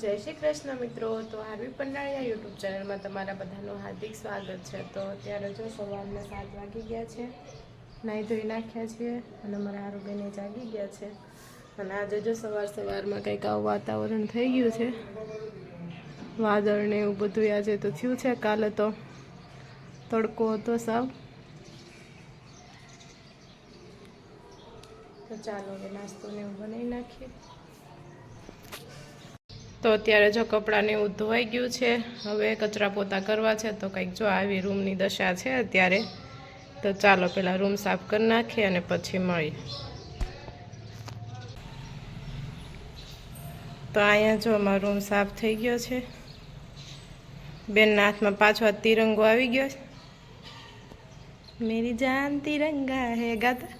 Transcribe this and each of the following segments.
જય શ્રી કૃષ્ણ મિત્રો, તો આરવી પંડાળિયા યુટ્યુબ ચેનલમાં તમારા બધાનું હાર્દિક સ્વાગત છે. તો અત્યારે જો સવારના સાત વાગી ગયા છે, નાહી ધોઈ નાખ્યા છીએ અને મારા આરોગ્યને જાગી ગયા છે. અને આજે જો સવાર સવારમાં કંઈક આવું વાતાવરણ થઈ ગયું છે, વાદળ ને એવું બધું આજે તો થયું છે કાલે તો. તડકો હતો સાવ. તો ચાલો નાસ્તો ને એવું બનાવી નાખીએ. તો અત્યારે જો કપડાને એવું ધોવાઈ ગયું છે, હવે કચરા પોતા કરવા છે, તો કંઈક જો આવી રૂમની દશા છે અત્યારે, તો ચાલો પહેલાં રૂમ સાફ કરી નાખીએ અને પછી મળીએ તો અહીંયા જો અમારો રૂમ સાફ થઈ ગયો છે. બેનના હાથમાં પાછો આ તિરંગો આવી ગયો છે. મેરી જાન તિરંગા હે ગાતા.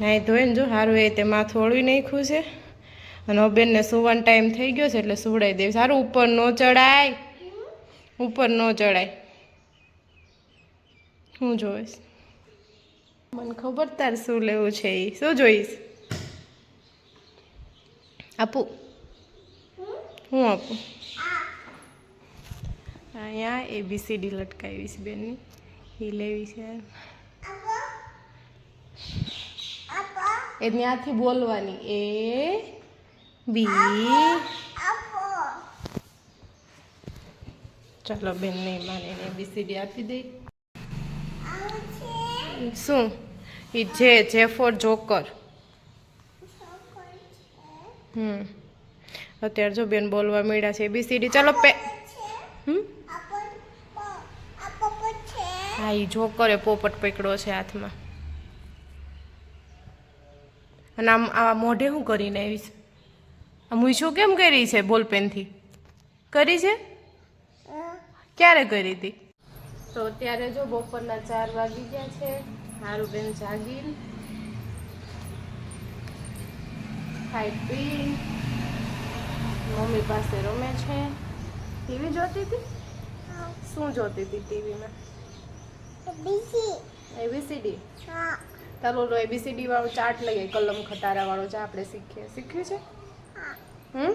નાઈ ધોઈને જો સારું એ તે માથું ઓળવી નાખ્યું છે. અને બેનને સુવાનો ટાઈમ થઈ ગયો છે એટલે સુવડાવી દેવી. સારું ઉપર ન ચડાય. ઉપર ન ચડાય. હું જોઈશ. મને ખબર તાર શું લેવું છે એ શું જોઈશ? આપું. હું આપું? અહીંયા એબીસીડી લટકાવીશ બેનની. એ લેવી છે. એ ત્યાંથી બોલવાની. એ બી. ચાલો બેન નહીં માને એને એબીસીડી આપી દઈ શું? એ જે જે ફોર જોકર હમ. અત્યારે જો બેન બોલવા મળ્યા છે એબીસીડી ચાલો પે હમ? હા એ જોકરે પોપટ પકડ્યો છે હાથમાં. અને આમ આ મોઢે શું કરીને આવીશ? મૂછું કેમ કરી છે બોલપેનથી? કરી છે? ક્યારે કરી હતી? તો અત્યારે જો બપોરના ચાર વાગી ગયા છે સારું બેન જાગી ખાઈ પી મમ્મી પાસે રમે છે. ટીવી જોતી હતી? શું જોતી હતી ટીવીમાં? એબીસીડી ચાલો તારો એબીસીડી વાળો ચાર્ટ લઈએ કલમ ખટારા વાળો જે આપણે શીખીએ. શીખ્યું છે? હમ?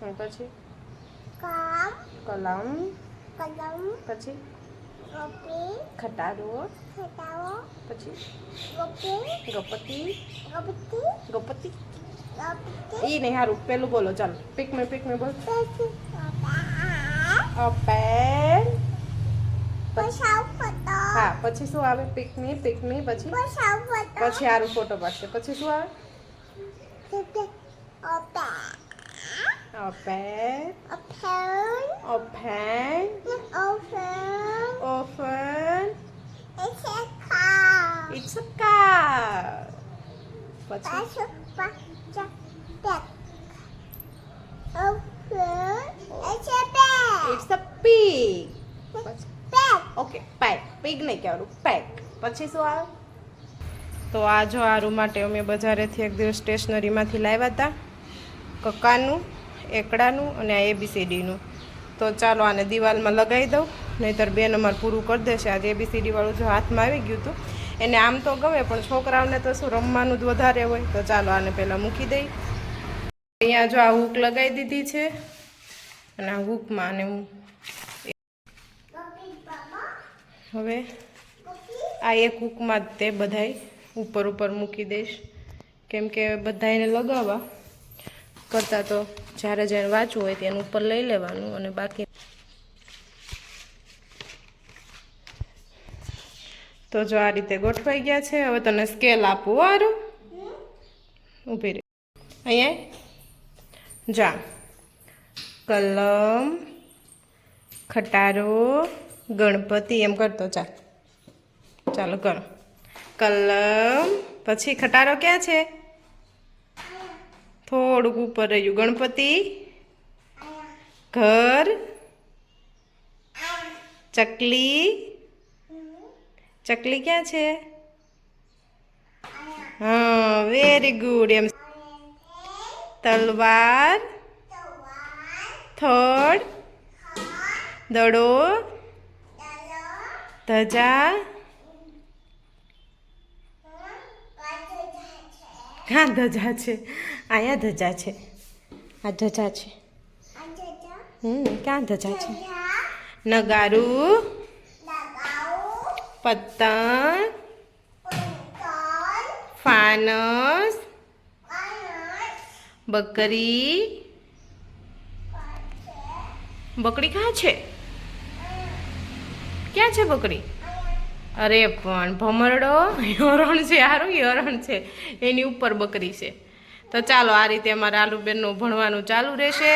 હમ, પછી? કલમ. પછી? ખટારો. પછી? ગપતિ. ગપતિ. ઈ નહીં સારું પેલું બોલો ચાલો. પિક મે પિક મે બોલ. પેન. હા પછી શું આવે? પિકની પિકની પછી? પછી સારું ફોટો. પાડશે. પછી શું આવે? Pen open often it's a car પછી ઇટ્સ અ pig. પછી ઓકે પેક pig નહીં કહેવાનું પેક પછી શું આવે? તો આ જો આરું માટે અમે બજારેથી એક દિવસ સ્ટેશનરીમાંથી લાવ્યા હતા કક્કાનું એકડાનું અને આ એબીસીડીનું તો ચાલો આને દિવાલમાં લગાવી દઉં, નહીંતર બેન નંબર પૂરું કરી દેશે. આજે એબીસીડીવાળું જો હાથમાં આવી ગયું હતું, એને આમ તો ગમે, પણ છોકરાઓને તો શું, રમવાનું જ વધારે હોય. તો ચાલો આને પહેલાં મૂકી દઈ. અહીંયા જો આ હૂક લગાવી દીધી છે, અને આ હૂકમાં આને હું હવે આ એક હૂકમાં તે બધાય ઉપર ઉપર મૂકી દઈશ. કેમ કે બધાને લગાવવા. કરતાં તો જ્યારે જ્યારે વાંચવું હોય તેનું ઉપર લઈ લેવાનું અને બાકી તો જો આ રીતે ગોઠવાઈ ગયા છે. હવે તને સ્કેલ આપવું વારું ઊભી રહી. અહીંયા? જા. કલમ, ખટારો, ગણપતિ, એમ કરતો ચાલ ચાલો કરો. કલમ, પછી ખટારો ક્યાં છે? થોડુંક ઉપર રહ્યું. ગણપતિ? ઘર? ચકલી? ચકલી ક્યાં છે? હા વેરી ગુડ એમ. તલવાર? થડ? દડો? ધજા? હા, ધજા છે. અહીંયા ધજા છે. આ ધજા છે. હમ, ક્યાં ધજા છે? નગારું, પતંગ, ફાનસ, બકરી. બકરી ક્યાં છે? ક્યાં છે બકરી? અરે પણ ભમરડો, હરણ છે, હારું હરણ છે. એની ઉપર બકરી છે. તો ચાલો આ રીતે અમારા આલુબેનનું ભણવાનું ચાલુ રહેશે.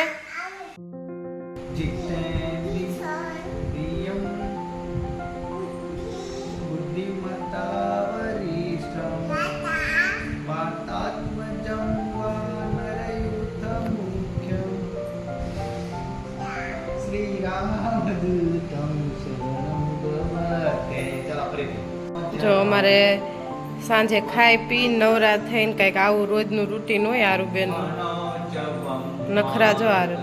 જો અમારે સાંજે ખાઈ પી નવરા થઈને કંઈક આવું રોજનું રૂટીન હોય આરુબેનનું. નખરા જો હારું.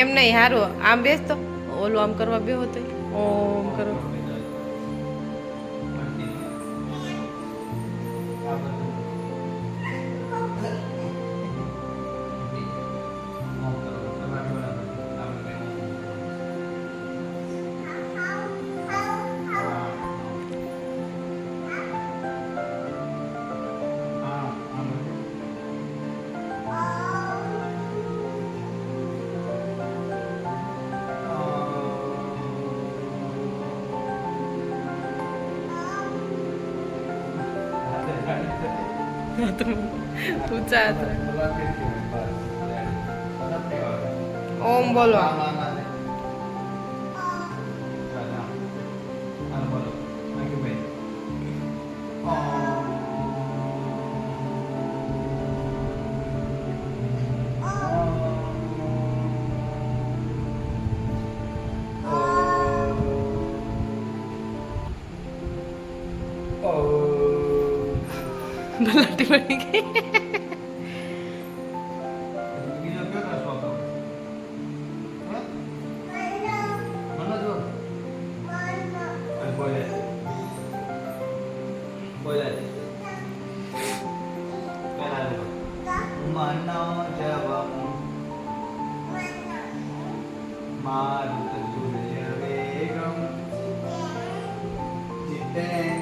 એમ નહીં હારું. આમ બેસતો ઓલું આમ કરવા બેહો તો 어, 그럼. ઓમ કરો ઊંચા રાખ. ઓમ બોલો બલાટી બની ગઈ મારું તુજે વેગમ જીતે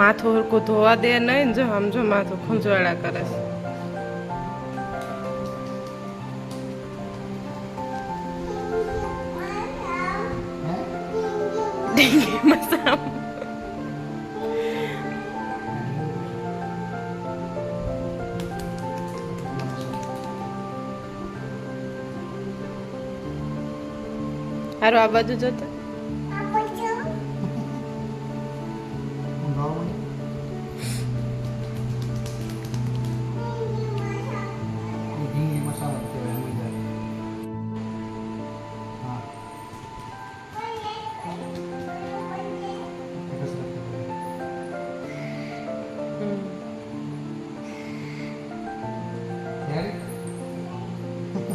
માથું હરકું ધોવા દે નહીં જો આમ જો માથું ખંજવાળા કરે છે. હારું, આ બાજુ જોતા?